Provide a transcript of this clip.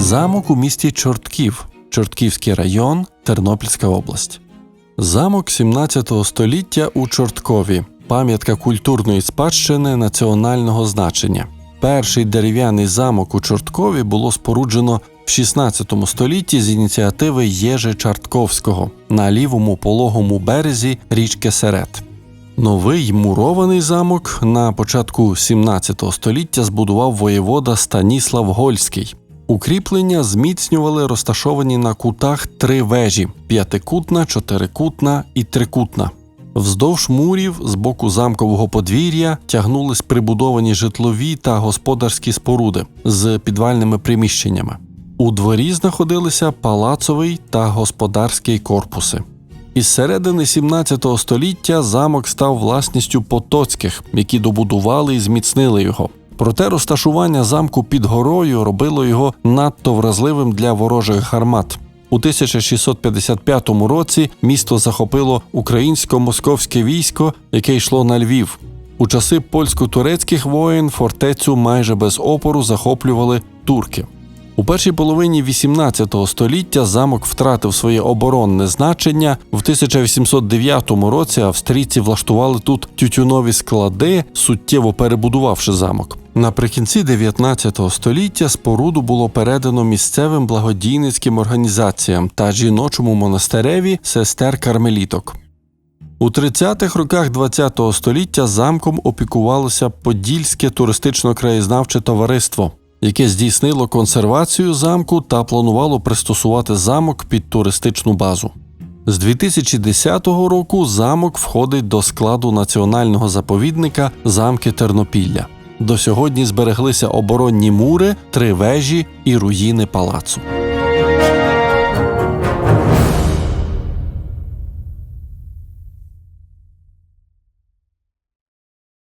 Замок у місті Чортків, Чортківський район, Тернопільська область. Замок 17 століття у Чорткові, пам'ятка культурної спадщини національного значення. Перший дерев'яний замок у Чорткові було споруджено в 16 столітті з ініціативи Єжи Чартковського на лівому пологому березі річки Серет. Новий мурований замок на початку 17 століття збудував воєвода Станіслав Гольський. Укріплення зміцнювали розташовані на кутах три вежі: п'ятикутна, чотирикутна і трикутна. Вздовж мурів з боку замкового подвір'я тягнулись прибудовані житлові та господарські споруди з підвальними приміщеннями. У дворі знаходилися палацовий та господарський корпуси. Із середини 17 століття замок став власністю потоцьких, які добудували і зміцнили його. Проте розташування замку під горою робило його надто вразливим для ворожих гармат. У 1655 році місто захопило українсько-московське військо, яке йшло на Львів. У часи польсько-турецьких воєн фортецю майже без опору захоплювали турки. У першій половині 18 століття замок втратив своє оборонне значення. В 1809 році австрійці влаштували тут тютюнові склади, суттєво перебудувавши замок. Наприкінці 19 століття споруду було передано місцевим благодійницьким організаціям та жіночому монастиреві сестер кармеліток. У 30-х роках ХХ століття замком опікувалося Подільське туристично-краєзнавче товариство, яке здійснило консервацію замку та планувало пристосувати замок під туристичну базу. З 2010 року замок входить до складу національного заповідника замки Тернопілля. До сьогодні збереглися оборонні мури, три вежі і руїни палацу.